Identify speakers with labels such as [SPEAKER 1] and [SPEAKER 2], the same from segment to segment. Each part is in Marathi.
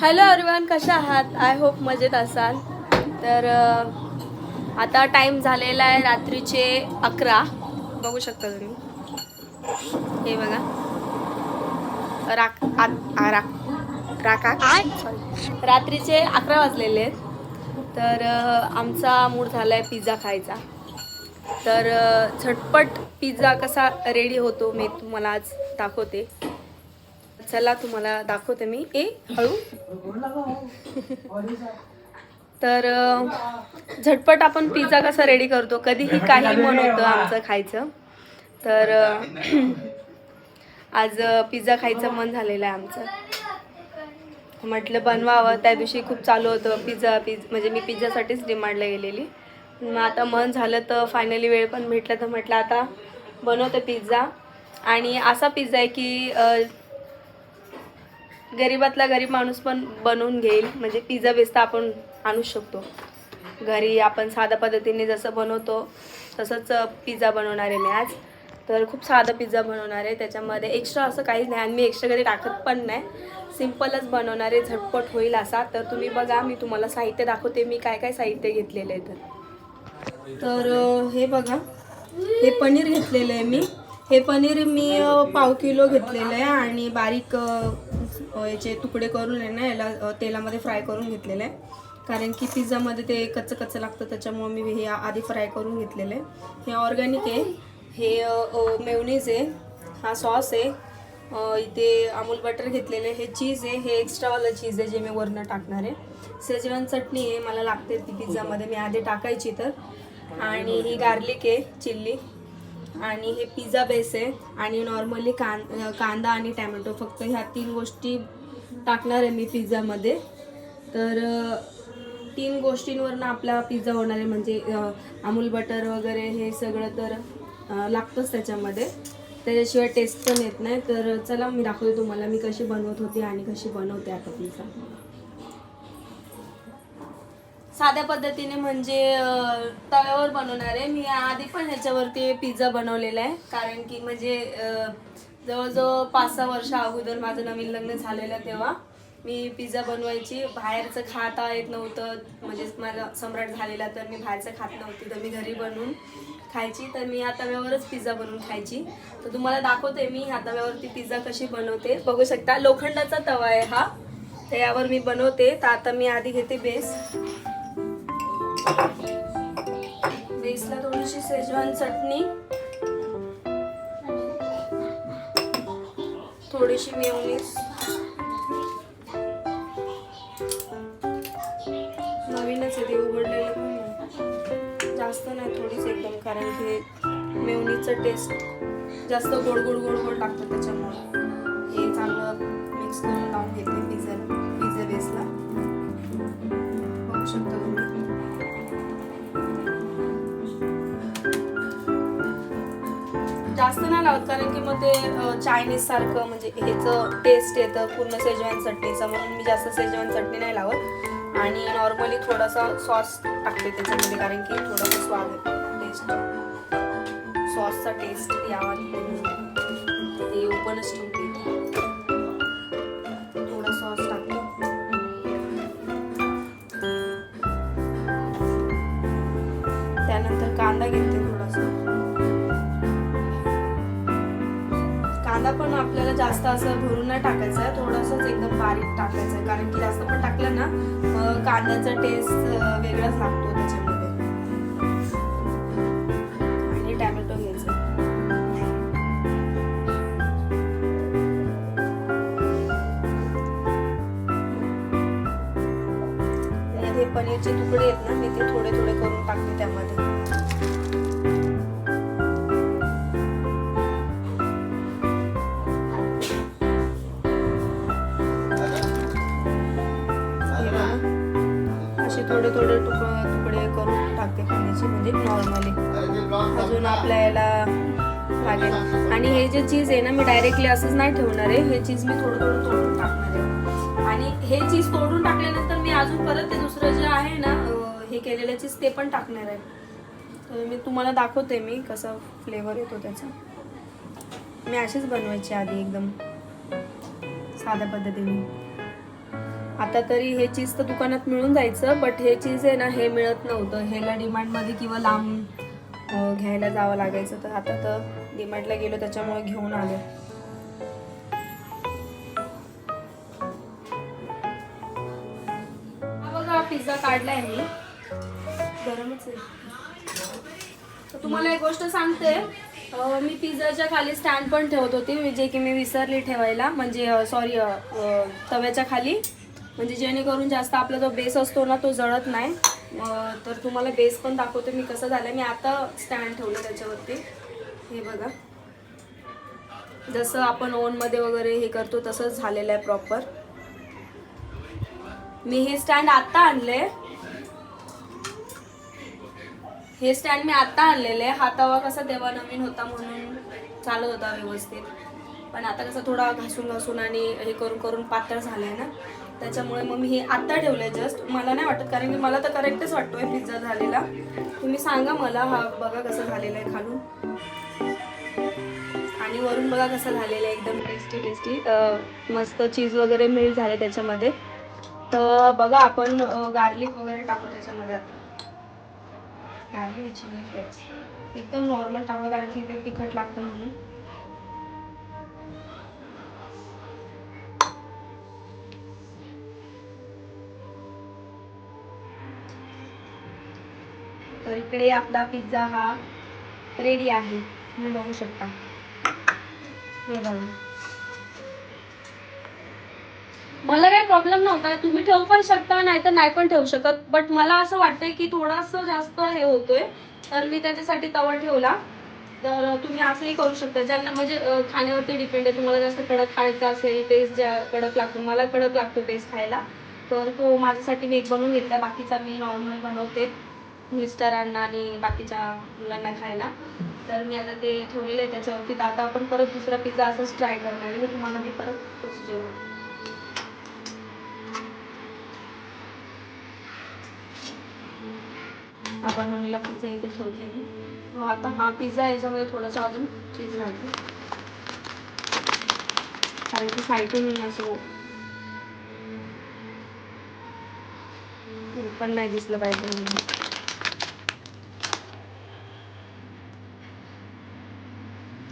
[SPEAKER 1] हॅलो एव्हरीवन कशा आहात? आय होप मजेत असाल. तर आता टाईम झालेला आहे रात्रीचे अकरा. बघू शकता तुम्ही. हे बघा. राक आ, राक राका सॉरी रात्रीचे अकरा वाजलेले आहेत. तर आमचा मूड झाला आहे पिझ्झा खायचा. तर झटपट पिझ्झा कसा रेडी होतो मी तुम्हाला आज दाखवते. चला तुम्हाला दाखवते मी. ए हळू. तर झटपट आपण पिझ्झा कसा रेडी करतो? कधीही काही मन होतं आमचं खायचं. तर आज पिझ्झा खायचं मन झालेलं आहे आमचं. म्हटलं बनवावं. त्या दिवशी खूप चालू होतं पिझ्झा पिझ म्हणजे मी पिझ्झासाठीच डिमांडला गेलेली. मग आता मन झालं तर फायनली वेळ पण भेटला तर म्हटलं आता बनवते पिझ्झा. आणि असा पिझ्झा आहे की गरीबातला गरीब माणूस पण बनवून घेईल. म्हणजे पिझ्झा बेस्ट आपण आणू शकतो. घरी आपण साध्या पद्धतीने जसं बनवतो तसंच पिझ्झा बनवणार आहे मी आज. तर खूप साधा पिझ्झा बनवणार आहे. त्याच्यामध्ये एक्स्ट्रा असं काहीच नाही. आणि मी एक्स्ट्रा कधी टाकत पण नाही. सिम्पलच बनवणार आहे. झटपट होईल असा. तर तुम्ही बघा मी तुम्हाला साहित्य दाखवते. मी काय काय साहित्य घेतलेलं आहे तर. तर हे बघा. हे पनीर घेतलेलं आहे मी. हे पनीर मी पाव किलो घेतलेलं आहे आणि बारीक याचे तुकडे करून आहे ना याला तेलामध्ये फ्राय करून घेतलेलं आहे. कारण की पिझ्झामध्ये ते कच्चं कच्चं लागतं त्याच्यामुळे मी हे आधी फ्राय करून घेतलेलं आहे. हे ऑर्गॅनिक आहे. हे मेवनीज आहे. हा सॉस आहे. इथे अमूल बटर घेतलेलं आहे. हे चीज आहे. हे एक्स्ट्रावालं चीज आहे जे मी वरनं टाकणार आहे. सेजवान चटणी आहे. मला लागते ती पिझ्झामध्ये. मी आधी टाकायची तर. आणि ही गार्लिक आहे. चिल्ली. आणि हे पिझ्झा बेस आहे. आणि नॉर्मली कां कांदा आणि टॅमॅटो फक्त ह्या तीन गोष्टी टाकणार आहे मी पिझ्झामध्ये तर तीन गोष्टींवरनं आपला पिझ्झा होणार आहे. म्हणजे अमूल बटर वगैरे हे सगळं तर लागतंच त्याच्यामध्ये. त्याच्याशिवाय टेस्ट पण येत नाही. तर चला मी दाखवते तुम्हाला मी कशी बनवत होती आणि कशी बनवते आता पिझ्झा साध्या पद्धतीने म्हणजे तव्यावर बनवणार आहे. मी आधी पण ह्याच्यावरती पिझ्झा बनवलेला आहे. कारण की म्हणजे जवळजवळ पाच सहा वर्ष अगोदर माझं नवीन लग्न झालेलं तेव्हा मी पिझ्झा बनवायची. बाहेरचं खाता येत नव्हतं. म्हणजे माझा सम्राट झालेला तर मी बाहेरचं खात नव्हती. तर मी घरी बनवून खायची. तर मी या तव्यावरच पिझ्झा बनवून खायची. तर तुम्हाला दाखवते मी ह्या तव्यावरती पिझ्झा कशी बनवते. बघू शकता लोखंडाचा तवा आहे हा. तर यावर मी बनवते. तर आता मी आधी घेते बेस बेसला थोडीशी शेजवान चटणी. थोडीशी मेवणीस नवीनच आहे ते उघडलेलं पण जास्त नाही थोडीच एकदम कारण की मेवणीचं टेस्ट जास्त गोड गोड गोड गोड लागतं त्याच्यामुळे. हे चांगलं मिक्स करून लावून घेते पिझ्झा पिझ्झा बेसला. बघू शकता तुम्ही. जास्त नाही लावत कारण की मग ते चायनीज सारखं म्हणजे ह्याचं टेस्ट येतं पूर्ण सेजवान चटणीचं. म्हणून मी जास्त सेजवान चटणी नाही लावत. आणि नॉर्मली थोडासा सॉस टाकते त्याच्यामध्ये कारण की थोडासा स्वाद टेस्ट सॉसचा टेस्ट यावा ते ओपनच ठेवते. थोडा सॉस टाकते. त्यानंतर कांदा घेते. कांदा पण आपल्याला जास्त असं भरून नाही टाकायचा आहे थोडंसंच एकदम बारीक टाकायचं. आहे कारण की जास्त पण टाकलं ना मग कांद्याचा टेस्ट वेगळाच लागतो त्याच्यामध्ये. आणि टॅमॅटो घ्यायचं. पनीरचे तुकडे आहेत ना मी ते थोडे थोडे करून टाकते त्यामध्ये. थोडे थोडे तुक तुकडे करून टाकते पाण्याचे म्हणजे नॉर्मली अजून आपल्या याला लागेल आणि हे जे चीज आहे ना मी डायरेक्टली असंच नाही ठेवणार आहे. हे चीज मी थोडं थोडं तोडून टाकणार आहे. आणि हे चीज तोडून टाकल्यानंतर मी अजून परत ते दुसरं जे आहे ना हे केलेलं चीज ते पण टाकणार आहे. तर मी तुम्हाला दाखवते मी कसा फ्लेवर येतो त्याचा. मी अशीच बनवायची आधी एकदम साध्या पद्धतीने. आता तरी हे चीज तर दुकानात मिळून जायचं बट हे चीज आहे ना हे मिळत नव्हतं. ह्याला डिमांडमध्ये किंवा लांब घ्यायला जावं लागायचं. तर आता तर डिमांडला गेलो त्याच्यामुळे घेऊन आलो. बघा पिझ्झा काढलाय मी. गरमच आहे. तुम्हाला एक गोष्ट सांगते. मी पिझ्झाच्या खाली स्टँड पण ठेवत होती जे की मी विसरली ठेवायला. म्हणजे सॉरी तव्याच्या खाली. म्हणजे जेणेकरून जास्त आपला जो बेस असतो ना तो जळत नाही. तर तुम्हाला बेस पण दाखवते मी कसं झालं मी आता स्टँड ठेवलं त्याच्यावरती. हे बघा. जसं आपण ओनमध्ये वगैरे हे करतो तसंच झालेलं आहे प्रॉपर मी हे स्टँड आत्ता आणले हे स्टँड मी आत्ता आणलेले हा तवा कसा तेव्हा नवीन होता म्हणून चालत होता व्यवस्थित. पण आता कसं थोडा घासून घासून आणि हे करून करून पातळ झालं आहे ना. त्याच्यामुळे मग मी हे आत्ता ठेवलं आहे जस्ट मला नाही वाटत कारण की मला तर करेक्टच वाटतोय पिझ्झा झालेला. तुम्ही सांगा मला हा बघा कसं झालेला आहे खालून. आणि वरून बघा कसं झालेलं आहे एकदम टेस्टी टेस्टी मस्त चीज वगैरे मिळ झाले त्याच्यामध्ये. तर बघा आपण गार्लिक वगैरे टाकू त्याच्यामध्ये आता. गार्लिक एकदम नॉर्मल टाकू कारण की ते तिखट लागतं म्हणून. तर इकडे आपला पिझ्झा हा रेडी आहे. तुम्ही बघू शकता. हे बघा. मला काही प्रॉब्लेम नव्हता. तुम्ही ठेवू पण शकता नाही तर नाही पण ठेवू शकत. बट मला असं वाटतंय की थोडासा जास्त हे होतोय. तर मी त्याच्यासाठी तवा ठेवला. तर तुम्ही असंही करू शकता. ज्यांना म्हणजे खाण्यावरती डिपेंड आहे तुम्हाला जास्त कडक खायचं असेल टेस्ट ज्या कडक लागतो मला कडक लागतो टेस्ट खायला. तर तो माझ्यासाठी मी एक बनवून घेतला. बाकीचा मी नॉर्मल बनवते. मिस्टरांना आणि बाकीच्या मुलांना खायला. तर मी आता ते ठेवलेलं आहे त्याच्यावरती तर आता आपण परत दुसरा पिझ्झा असंच ट्राय करणार आहे. मी तुम्हाला मी परत प्रोसिजर आपण बनवलेला पिझ्झा इथे ठेवलेली हो, आता हा पिझ्झा याच्यामध्ये थोडासा अजून चीज घालतो. कारण की साईडून असं हो. पण नाही दिसलं पाहिजे म्हणून.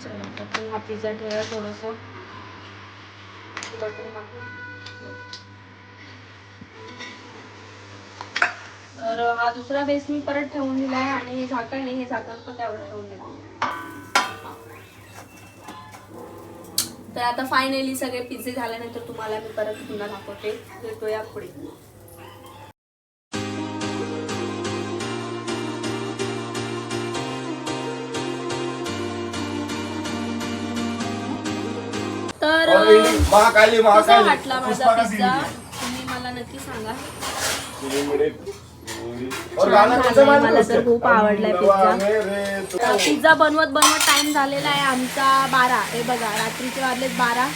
[SPEAKER 1] चला आता आपण हा पिझ्झा ठेवा थोडंसं. बटर तर हा दुसरा बेस मी परत ठेवून दिलाय आणि हे झाकण नाही हे झाकण पण त्यावर ठेवून दिलं तर आता फायनली सगळे पिझ्झे झाल्यानंतर तुम्हाला मी परत पुन्हा दाखवते. भेटूया पुढे.
[SPEAKER 2] महाकाली
[SPEAKER 1] कसा
[SPEAKER 2] महाकाली
[SPEAKER 1] वाटला माझा पिझ्झा? तुम्ही मला नक्की सांगा.
[SPEAKER 2] और माहिती
[SPEAKER 1] मला? तर खूप आवडलाय पिझ्झा.
[SPEAKER 2] रे तो.
[SPEAKER 1] पिझ्झा बनवत बनवत टाइम झालेला आहे आमचा बारा. हे बघा रात्रीचे वाजलेत बारा.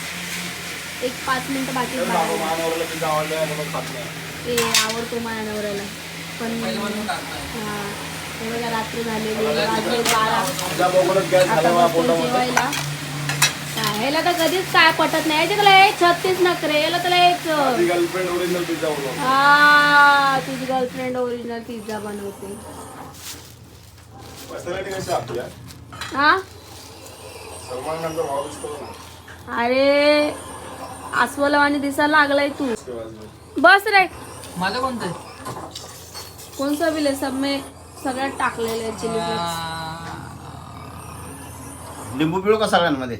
[SPEAKER 1] एक पाच मिनिटं बाकी आहेत
[SPEAKER 2] बाबा
[SPEAKER 1] बाराला.
[SPEAKER 2] मानवरला पिझ्झा आवडला आणि मग खात नाही.
[SPEAKER 1] ते आवडतो माझ्या नवऱ्याला पण हा हे बघा रात्री झालेली वाजले बारा.
[SPEAKER 2] गॅस झाला
[SPEAKER 1] आता
[SPEAKER 2] माझ्या
[SPEAKER 1] बसतो
[SPEAKER 2] पोटामध्ये.
[SPEAKER 1] जेवायला. ह्याला तर कधीच काय पटत नाही. याच्या त्याला एक छत्तीस नखरे याला त्याला एक
[SPEAKER 2] गर्लफ्रेंड ओरिजिनल पिझ्झा
[SPEAKER 1] हा तुझी गर्लफ्रेंड ओरिजिनल पिझ्झा बनवते.
[SPEAKER 2] हा?
[SPEAKER 1] हा अरे अस्वलवाणी दिसायला लागलाय तू. बस रे.
[SPEAKER 3] माझं कोणतं
[SPEAKER 1] कोणसा बिल आहे? सब में सगळ्यात टाकलेले चिली फ्लेक्स.
[SPEAKER 4] लिंबू पिळू का सगळ्यांमध्ये?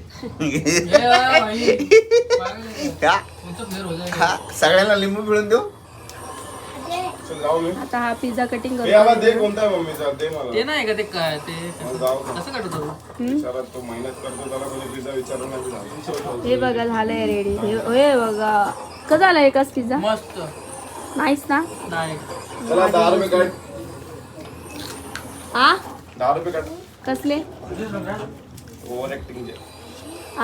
[SPEAKER 4] हा? सगळ्यांना लिंबू पिळून देऊ?
[SPEAKER 2] चल जाऊ मी
[SPEAKER 1] आता हा पिझ्झा कटिंग
[SPEAKER 2] हे दे
[SPEAKER 1] करतो
[SPEAKER 2] कोणता आहे मम्मीचा दे
[SPEAKER 3] ते
[SPEAKER 2] मला
[SPEAKER 3] नाही का ते काय ते
[SPEAKER 2] मग जाऊ का?
[SPEAKER 3] कसं काढतो
[SPEAKER 1] हम्म?
[SPEAKER 2] विचारात तो मेहनत करतो त्याला कोणी पिझ्झा विचारून नाही.
[SPEAKER 1] हे बघा झालंय रेडी हे बघा. कसं झालं एकच पिझ्झा
[SPEAKER 3] मस्त.
[SPEAKER 1] नाहीच ना?
[SPEAKER 3] नाही.
[SPEAKER 2] चला दहा रुपये काढ.
[SPEAKER 1] हा
[SPEAKER 2] दहा रुपये काढ.
[SPEAKER 1] कसले?
[SPEAKER 2] ओव्हर ऍक्टिंग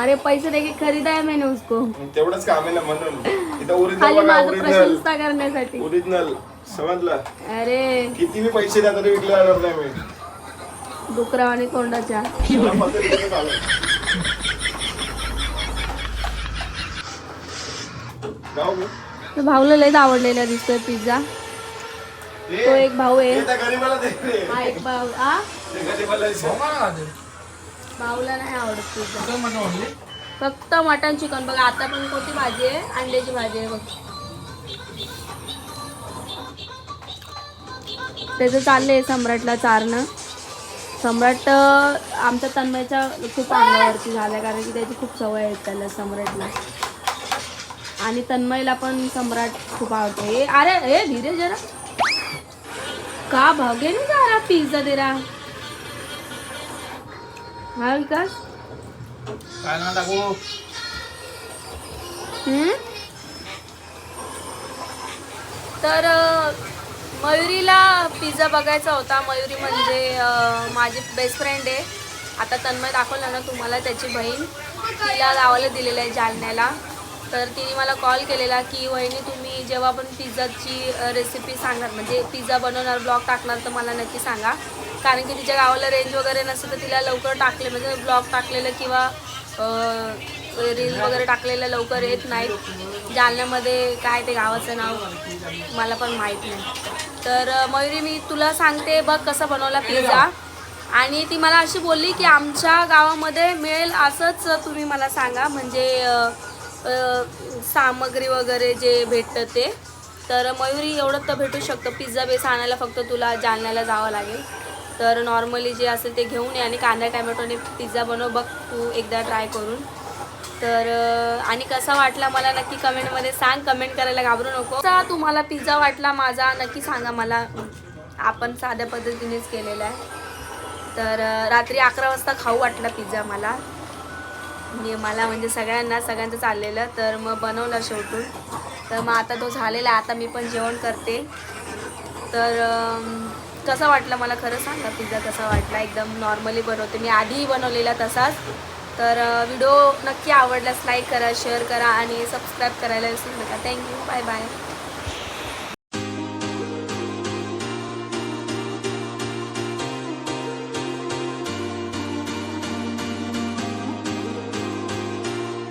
[SPEAKER 1] अरे पैसे दे के खरीदा है मैंने उसको.
[SPEAKER 2] तेवढंच काम आहे ना म्हणून. इथं
[SPEAKER 1] खाली
[SPEAKER 2] ओरिजिनल बघा
[SPEAKER 1] माझं
[SPEAKER 2] ओरिजिनल
[SPEAKER 1] प्रशंसा करण्यासाठी.
[SPEAKER 2] ओरिजिनल समजलं?
[SPEAKER 1] अरे.
[SPEAKER 2] किती मी पैसे द्या तरी विकले जाणार नाही मी.
[SPEAKER 1] डुकरा आणि तोंडाच्या.
[SPEAKER 2] मला फक्त तिथे चालेल. जाऊ मी.
[SPEAKER 1] तर भाऊला लयच आवडलेला दिसतोय पिझ्झा. तो एक भाऊ आहे.
[SPEAKER 2] गरीबाला दे रे.
[SPEAKER 1] हा एक भाऊ. हा
[SPEAKER 2] ते गरीबाला दे.
[SPEAKER 1] भाऊला नाही आवडत पिझ्झा. फक्त मटन चिकन. बघा आता पण कोणती भाजी आहे? अंड्याची भाजी आहे बघ. त्याचं चाललंय सम्राटला चारणं सम्राट आमच्या तन्मयच्या खूप अंगावरती झालाय कारण की त्याची खूप सवय आहे त्याला सम्राटला. आणि तन्मयला पण सम्राट खूप आवडतो. हे अरे हे धीरे जरा. का भागे नाही जा पिझ्झा दे रहा हा विकास
[SPEAKER 2] काय ना टाकू?
[SPEAKER 1] तर मयुरीला पिझ्झा बघायचा होता. मयुरी म्हणजे माझी बेस्ट फ्रेंड आहे. आता तन्मय दाखवला ना तुम्हाला त्याची बहीण. तिला गावाला दिलेलं आहे जालन्याला. तर तिने मला कॉल केलेला की वहिनी तुम्ही जेव्हा पण पिझ्झाची रेसिपी सांगणार म्हणजे पिझ्झा बनवणार ब्लॉग टाकणार तर मला नक्की सांगा. कारण की तिच्या गावाला रेंज वगैरे नसेल तर तिला लवकर टाकले म्हणजे ब्लॉग टाकलेलं किंवा रील वगैरे टाकलेलं लवकर येत नाहीत. जालन्यामध्ये काय ते गावाचं नाव मला पण माहीत नाही. तर मयुरी मी तुला सांगते बघ कसा बनवला पिझ्झा आणि ती मला अशी बोलली की आमच्या गावामध्ये मिळेल असंच तुम्ही मला सांगा. म्हणजे सामग्री वगैरे जे भेटतं ते. तर मयुरी एवढं तर भेटू शकतं. पिझ्झा बेस आणायला फक्त तुला जालन्याला जावं लागेल. तर नॉर्मली जे असेल ते घेऊन ये आणि कांदा टॅमॅटोने पिझ्झा बनव बघ तू एकदा ट्राय करून. तर आणि कसा वाटला मला नक्की कमेंटमध्ये सांग. कमेंट करायला घाबरू नको. कसा तुम्हाला पिझ्झा वाटला माझा? नक्की सांगा मला. आपण साध्या पद्धतीनेच केलेला आहे. तर रात्री अकरा वाजता खाऊ वाटला पिझ्झा मला. म्हणजे मला म्हणजे सगळ्यांना सगळ्यांचं चाललेलं. तर मग बनवलं शेवटून. तर मग आता तो झालेला आहे. आता मी पण जेवण करते. तर कसा वाटला मला खरं सांगा? पिझ्झा कसा वाटला? एकदम नॉर्मली बनवते. मी आधीही बनवलेला तसाच. तर व्हिडिओ नक्की आवडल्यास लाईक करा शेअर करा आणि सबस्क्राईब करायला विसरू नका. Thank you bye bye